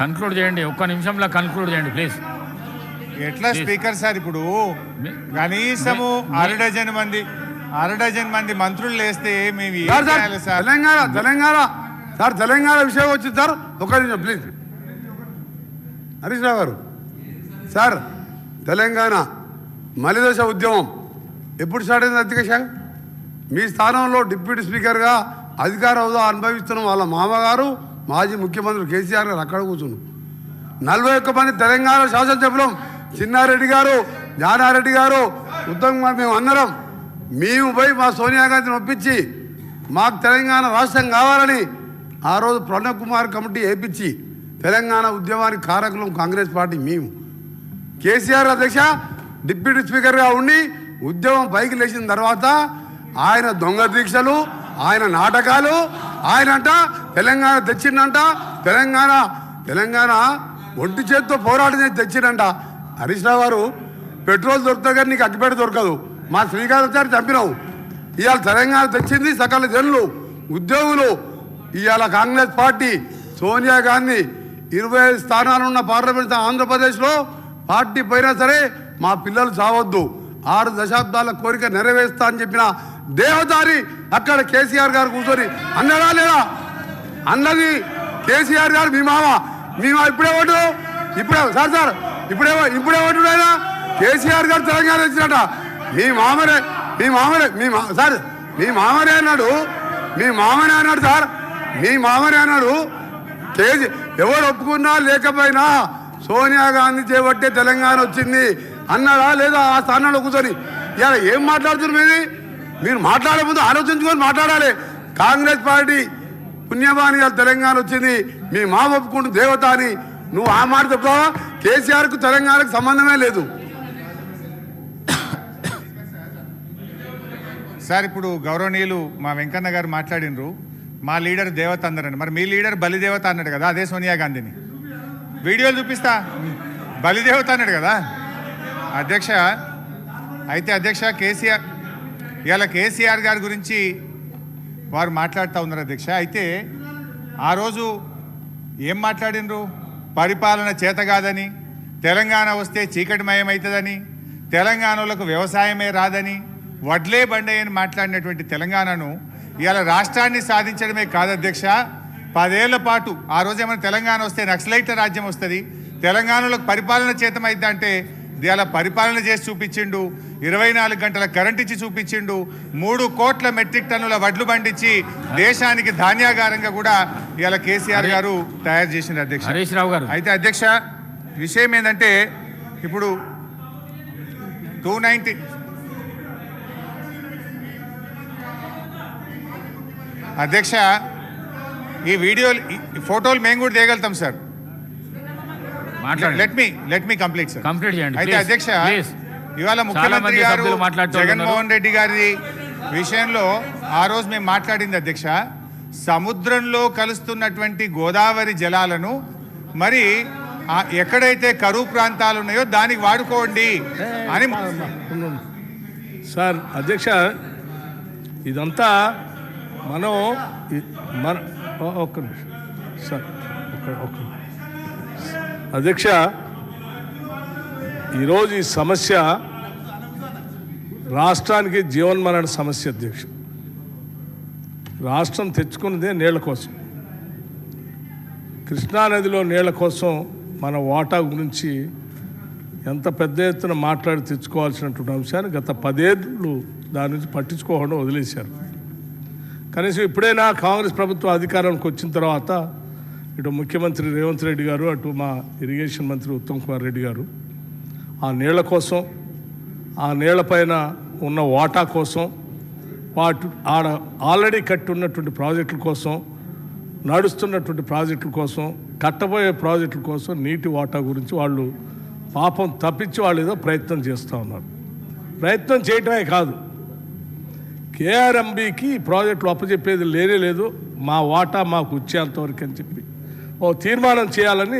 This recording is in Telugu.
కన్క్లూడ్ చేయండి ఒక్క నిమిషంలో కన్క్లూడ్ చేయండి ప్లీజ్ ఎట్లా స్పీకర్ సార్ ఇప్పుడు? కనీసము అర డజన్ మంది అర డజన్ మంది మంత్రులు లేస్తే మేము ఏం చేయాలి సార్? తెలంగాణ తెలంగాణ సార్ తెలంగాణ విషయం వచ్చింది సార్. ఒక నిమిషం ప్లీజ్ హరీష్ రావు గారు సార్ తెలంగాణ మలిదశ ఉద్యమం ఎప్పుడు స్టార్ట్ అయింది అధ్యక్ష? మీ స్థానంలో డిప్యూటీ స్పీకర్గా అధికార హోదా అనుభవిస్తున్న వాళ్ళ మామగారు మాజీ ముఖ్యమంత్రి కేసీఆర్ గారు అక్కడ కూర్చున్నారు నలభై ఒక్క మంది తెలంగాణ శాసనసభ్యులం చిన్నారెడ్డి గారు జానారెడ్డి గారు ఉత్తమ్ కుమార్ మేము అందరం. మేము పోయి మా సోనియా గాంధీని ఒప్పించి మాకు తెలంగాణ రాష్ట్రం కావాలని ఆ రోజు ప్రణబ్ కుమార్ కమిటీ వేయించి తెలంగాణ ఉద్యమానికి కారకులం కాంగ్రెస్ పార్టీ మేము. కేసీఆర్ అధ్యక్ష డిప్యూటీ స్పీకర్గా ఉండి ఉద్యమం పైకి లేచిన తర్వాత ఆయన దొంగ దీక్షలు ఆయన నాటకాలు ఆయన అంట తెలంగాణ తెచ్చిండంట తెలంగాణ తెలంగాణ ఒంటి చేత్తో పోరాటం చేసి తెచ్చిండంట. హరీష్ రావు గారు పెట్రోల్ దొరుకుతుంది కానీ నీకు అగ్గిపేట దొరకదు. మా శ్రీకాంతాచారి చంపినావు ఇవాళ తెలంగాణ తెచ్చింది సకల జనులు ఉద్యోగులు. ఇవాళ కాంగ్రెస్ పార్టీ సోనియా గాంధీ ఇరవై ఐదు స్థానాలున్న పార్లమెంట్ ఆంధ్రప్రదేశ్లో పార్టీ పోయినా సరే మా పిల్లలు చావద్దు. ఆరు దశాబ్దాల కోరిక నెరవేరుస్తా అని చెప్పిన దేవదారి అక్కడ కేసీఆర్ గారు కూర్చొని అన్నడా లేదా? అన్నది కేసీఆర్ గారు మీ మామ. మీ మా ఇప్పుడే ఓటు. ఇప్పుడే సార్ సార్ ఇప్పుడే ఇప్పుడే ఓటు ఆయన కేసీఆర్ గారు తెలంగాణ ఇచ్చినట మీ మామరే మీ మామరే మీ మా సార్ మీ మామరే అన్నాడు. మీ మామనే అన్నాడు సార్. మీ మామనే అన్నాడు. కేజీ ఎవరు ఒప్పుకున్నా లేకపోయినా సోనియా గాంధీ చేపట్టే తెలంగాణ వచ్చింది అన్నాడా లేదా ఆ స్థానంలో కూర్చొని? ఇలా ఏం మాట్లాడుతున్నారు మీది మీరు మాట్లాడే ముందు ఆలోచించుకొని మాట్లాడాలి. కాంగ్రెస్ పార్టీ పుణ్యమాని తెలంగాణ వచ్చింది. మీ మా ఒప్పుకుంటూ దేవత అని. నువ్వు ఆ మాట చెప్తావా కేసీఆర్కు తెలంగాణకు సంబంధమే లేదు. సార్ ఇప్పుడు గౌరవనీయులు మా వెంకన్న గారు మాట్లాడినరు. మా లీడర్ దేవత అందరని మరి మీ లీడర్ బలిదేవత అన్నాడు కదా అదే సోనియా గాంధీని. వీడియోలు చూపిస్తా. బలిదేవత అన్నాడు కదా. అధ్యక్ష అయితే అధ్యక్ష కేసీఆర్ ఇవాళ కేసీఆర్ గారి గురించి వారు మాట్లాడుతూ ఉన్నారు అధ్యక్ష. అయితే ఆ రోజు ఏం మాట్లాడినరు? పరిపాలన చేత కాదని తెలంగాణ వస్తే చీకటిమయం అవుతుందని తెలంగాణలకు వ్యవసాయమే రాదని వడ్లే బండే అని మాట్లాడినటువంటి తెలంగాణను ఇవాళ రాష్ట్రాన్ని సాధించడమే కాదు అధ్యక్ష. పదేళ్ళ పాటు ఆ రోజు ఏమైనా తెలంగాణ వస్తే నక్సలైట్ల రాజ్యం వస్తుంది తెలంగాణలకు పరిపాలన చేతమైందంటే ఇవాళ పరిపాలన చేసి చూపించిండు. ఇరవై నాలుగు గంటల కరెంట్ ఇచ్చి చూపించిండు. మూడు కోట్ల మెట్రిక్ టన్నుల వడ్లు పండించి దేశానికి ధాన్యాగారంగా కూడా ఇవాళ కేసీఆర్ గారు తయారు చేసింది అధ్యక్ష. హరీష్ రావు గారు. అయితే అధ్యక్ష విషయం ఏంటంటే ఇప్పుడు టూ నైంటీ అధ్యక్ష ఈ వీడియోలు ఫోటోలు మేము కూడా తీయగలుగుతాం sir. Let me let me complete sir complete చేయండి అయితే please. అధ్యక్ష Please. ఇవాళ చాలా ముఖ్యమంత్రి మంది గారు. జగన్మోహన్ రెడ్డి గారి విషయంలో ఆ రోజు మేము మాట్లాడింది అధ్యక్ష సముద్రంలో కలుస్తున్నటువంటి గోదావరి జలాలను మరి ఎక్కడైతే కరువు ప్రాంతాలు ఉన్నాయో దానికి వాడుకోండి అని సార్ అధ్యక్ష ఇదంతా మనం మన ఒక్క నిమిషం సార్ ఒక్క ఒక్క నిమిషం. అధ్యక్ష ఈరోజు ఈ సమస్య రాష్ట్రానికి జీవన్మరణ సమస్య అధ్యక్ష. రాష్ట్రం తెచ్చుకున్నదే నీళ్ళ కోసం. కృష్ణానదిలో నీళ్ళ కోసం మన వాటా గురించి ఎంత పెద్ద ఎత్తున మాట్లాడి తెచ్చుకోవాల్సినటువంటి అంశాన్ని గత పదేళ్ళు దాని నుంచి పట్టించుకోకుండా వదిలేశారు. కనీసం ఇప్పుడైనా కాంగ్రెస్ ప్రభుత్వం అధికారానికి వచ్చిన తర్వాత ఇటు ముఖ్యమంత్రి రేవంత్ రెడ్డి గారు అటు మా ఇరిగేషన్ మంత్రి ఉత్తమ్ కుమార్ రెడ్డి గారు ఆ నీళ్ళ కోసం ఆ నీళ్ళపైన ఉన్న వాటా కోసం వాటి ఆడ ఆల్రెడీ కట్టి ఉన్నటువంటి ప్రాజెక్టుల కోసం నడుస్తున్నటువంటి ప్రాజెక్టుల కోసం కట్టబోయే ప్రాజెక్టుల కోసం నీటి వాటా గురించి వాళ్ళు పాపం తప్పించి వాళ్ళు ఏదో ప్రయత్నం చేస్తూ ఉన్నారు. ప్రయత్నం చేయటమే కాదు. కేఆర్ఎంబీకి ఈ ప్రాజెక్టులు అప్పచెప్పేది లేనే లేదు. మా వాటా మాకు వచ్చేంతవరకు అని చెప్పి ఓ తీర్మానం చేయాలని